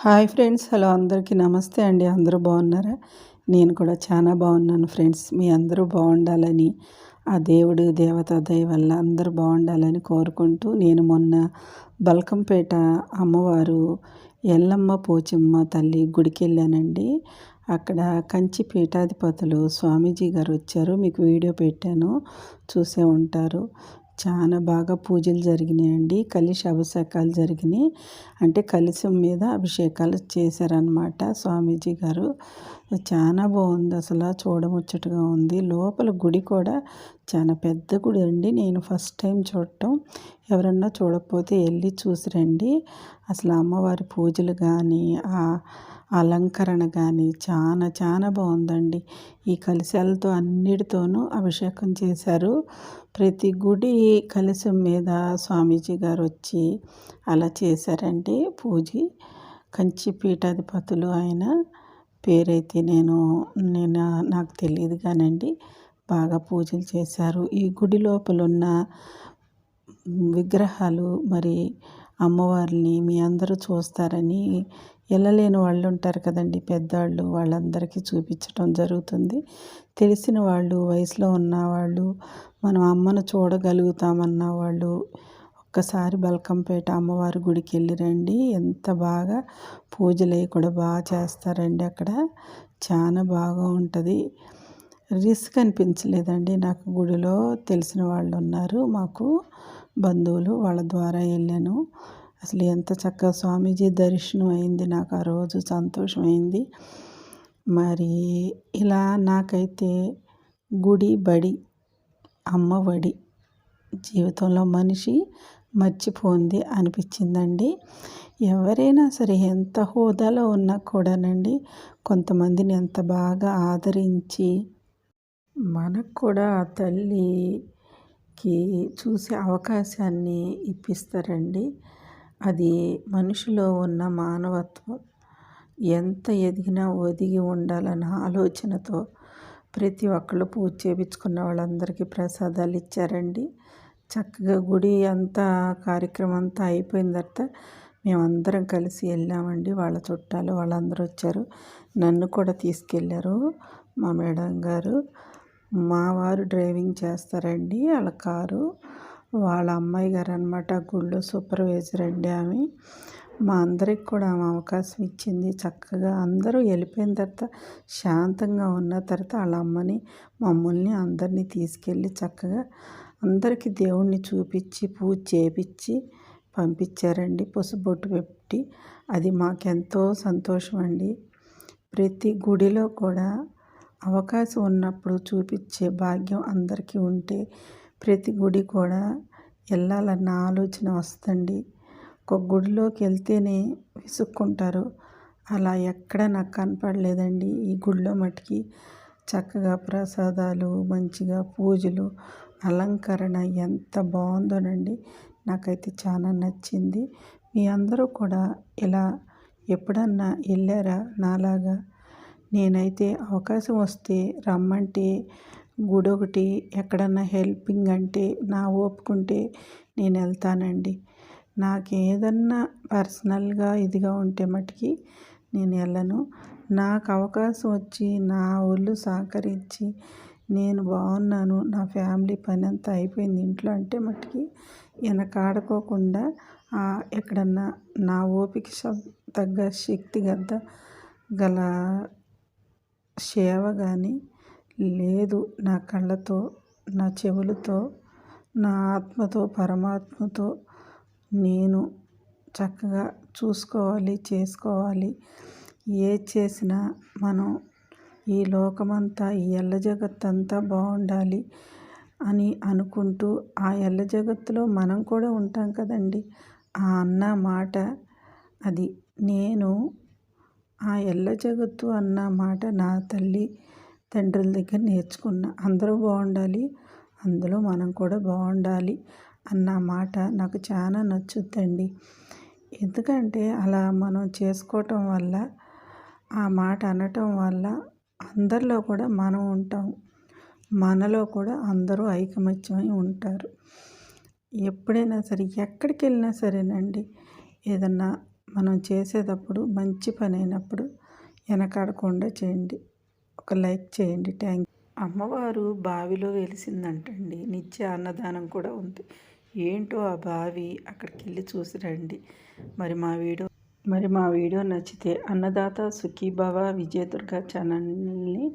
Hi friends hello అందరికీ నమస్తే అండి. అందరూ బాగున్నారా? నేను కూడా చాలా బాగున్నాను ఫ్రెండ్స్. మీ అందరూ బాగుండాలని ఆ దేవుడు దేవత దయ వల్ల అందరూ బాగుండాలని కోరుకుంటూ నేను మొన్న బల్కంపేట అమ్మవారు ఎల్లమ్మ పోచమ్మ తల్లి గుడికి వెళ్ళానండి. అక్కడ కంచి పీఠాధిపతులు స్వామీజీ గారు వచ్చారు. మీకు వీడియో పెట్టాను. చూసే ఉంటారు. చాలా బాగా పూజలు జరిగినాయండి. కలిసి అభిషేకాలు జరిగినాయి. అంటే కలిసి మీద అభిషేకాలు చేశారనమాట స్వామీజీ గారు. చాలా బాగుంది అసలు చూడముచ్చటగా ఉంది. లోపల గుడి కూడా చాలా పెద్ద గుడి అండి. నేను ఫస్ట్ టైం చూడటం. ఎవరన్నా చూడకపోతే వెళ్ళి చూసి రండి. అసలు అమ్మవారి పూజలు కానీ ఆ అలంకరణ కానీ చాలా చాలా బాగుందండి. ఈ కలశాలతో అన్నిటితోనూ అభిషేకం చేశారు. ప్రతి గుడి కలశం మీద స్వామీజీ గారు వచ్చి అలా చేశారండి. పూజ కంచి పీఠాధిపతులు ఆయన పేరైతే నేను నేను నాకు తెలియదు కానండి. బాగా పూజలు చేశారు. ఈ గుడి లోపల ఉన్న విగ్రహాలు మరి అమ్మవారిని మీ అందరూ చూస్తారని వెళ్ళలేని వాళ్ళు ఉంటారు కదండి. పెద్దవాళ్ళు వాళ్ళందరికీ చూపించడం జరుగుతుంది. తెలిసిన వాళ్ళు వయసులో ఉన్నవాళ్ళు మనం అమ్మను చూడగలుగుతామన్న వాళ్ళు ఒక్కసారి బల్కంపేట అమ్మవారి గుడికి వెళ్ళి రండి. ఎంత బాగా పూజలు కూడా బాగా చేస్తారండి అక్కడ. చాలా బాగా ఉంటుంది. రిస్క్ అనిపించలేదండి. నాకు గుడిలో తెలిసిన వాళ్ళు ఉన్నారు. మాకు బంధువులు వాళ్ళ ద్వారా వెళ్ళాను. అసలు ఎంత చక్కగా స్వామీజీ దర్శనం అయింది. నాకు ఆ రోజు సంతోషమైంది మరి ఇలా నాకైతే గుడి బడి అమ్మ వడి జీవితంలో మనిషి మర్చిపోంది అనిపించిందండి. ఎవరైనా సరే ఎంత హోదాలో ఉన్నా కూడానండి కొంతమందిని ఎంత బాగా ఆదరించి మనకు కూడా ఆ తల్లికి చూసే అవకాశాన్ని ఇప్పిస్తారండి. అది మనిషిలో ఉన్న మానవత్వం. ఎంత ఎదిగినా ఒదిగి ఉండాలన్న ఆలోచనతో ప్రతి ఒక్కళ్ళు పూజ చేయించుకున్న వాళ్ళందరికీ ప్రసాదాలు ఇచ్చారండి. చక్కగా గుడి అంతా కార్యక్రమం అంతా అయిపోయిన తర్వాత మేమందరం కలిసి వెళ్ళామండి. వాళ్ళ చుట్టాలు వాళ్ళందరూ వచ్చారు. నన్ను కూడా తీసుకెళ్ళారు మా మేడం గారు. మా వారు డ్రైవింగ్ చేస్తారండి వాళ్ళ కారు. వాళ్ళ అమ్మాయి గారు అనమాట గుళ్ళో సూపర్వైజర్ అండి ఆమె. మా అందరికి కూడా ఆమె అవకాశం ఇచ్చింది. చక్కగా అందరూ వెళ్ళిపోయిన తర్వాత శాంతంగా ఉన్న తర్వాత వాళ్ళ అమ్మని మమ్మల్ని అందరినీ తీసుకెళ్ళి చక్కగా అందరికీ దేవుణ్ణి చూపించి పూజ చేపించి పంపించారండి. పసుబొట్టు పెట్టి. అది మాకెంతో సంతోషం అండి ప్రతి గుడిలో కూడా అవకాశం ఉన్నప్పుడు చూపించే భాగ్యం అందరికీ ఉంటే ప్రతి గుడి కూడా వెళ్ళాలన్న ఆలోచన వస్తుంది. ఒక గుడిలోకి వెళ్తేనే విసుక్కుంటారు. అలా ఎక్కడ నాకు కనపడలేదండి. ఈ గుడిలో మటుకి చక్కగా ప్రసాదాలు మంచిగా పూజలు అలంకరణ ఎంత బాగుందోనండి. నాకైతే చాలా నచ్చింది. మీ అందరూ కూడా ఇలా ఎప్పుడన్నా వెళ్ళారా నాలాగా? నేనైతే అవకాశం వస్తే రమ్మంటే గుడి ఒకటి ఎక్కడన్నా హెల్పింగ్ అంటే నా ఓపుకుంటే నేను వెళ్తానండి. నాకు ఏదన్నా పర్సనల్గా ఇదిగా ఉంటే మటుకి నేను వెళ్ళను. నాకు అవకాశం వచ్చి నా ఒళ్ళు సహకరించి నేను బాగున్నాను నా ఫ్యామిలీ పని అంతా అయిపోయింది ఇంట్లో అంటే మటుకి వెనకాడుకోకుండా ఎక్కడన్నా నా ఓపిక తగ్గ శక్తి గద్ద గల సేవ కానీ లేదు నా కళ్ళతో నా చెవులతో నా ఆత్మతో పరమాత్మతో నేను చక్కగా చూసుకోవాలి చేసుకోవాలి. ఏ చేసినా మనం ఈ లోకమంతా ఈ ఎల్ల జగత్తంతా బాగుండాలి అని అనుకుంటూ ఆ ఎల్ల జగత్తులో మనం కూడా ఉంటాం కదండి. ఆ అన్న మాట అది. నేను ఆ ఎల్ల జగత్తు అన్న మాట నా తల్లి తండ్రుల దగ్గర నేర్చుకున్న. అందరూ బాగుండాలి అందులో మనం కూడా బాగుండాలి అన్న మాట నాకు చాలా నచ్చుద్దండి. ఎందుకంటే అలా మనం చేసుకోవటం వల్ల ఆ మాట అనటం వల్ల అందరిలో కూడా మనం ఉంటాం. మనలో కూడా అందరూ ఐకమత్యమై ఉంటారు. ఎప్పుడైనా సరే ఎక్కడికి వెళ్ళినా సరేనండి ఏదన్నా మనం చేసేటప్పుడు మంచి పని అయినప్పుడు వెనకాడకుండా చేయండి. ఒక లైక్ చేయండి. థ్యాంక్ అమ్మవారు బావిలో వెలిసిందంటండి. నిత్య అన్నదానం కూడా ఉంది. ఏంటో ఆ బావి? అక్కడికి వెళ్ళి చూసి రండి. మరి మా వీడియో మరి మా వీడియో నచ్చితే అన్నదాత సుఖీభవ విజయదుర్గ ఛానల్ని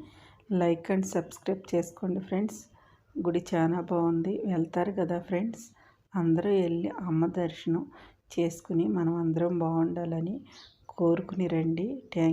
లైక్ అండ్ సబ్స్క్రైబ్ చేసుకోండి ఫ్రెండ్స్. గుడి చాలా బాగుంది. వెళ్తారు కదా ఫ్రెండ్స్. అందరూ వెళ్ళి అమ్మ దర్శనం చేసుకుని మనం అందరం బాగుండాలని కోరుకుని రండి. థ్యాంక్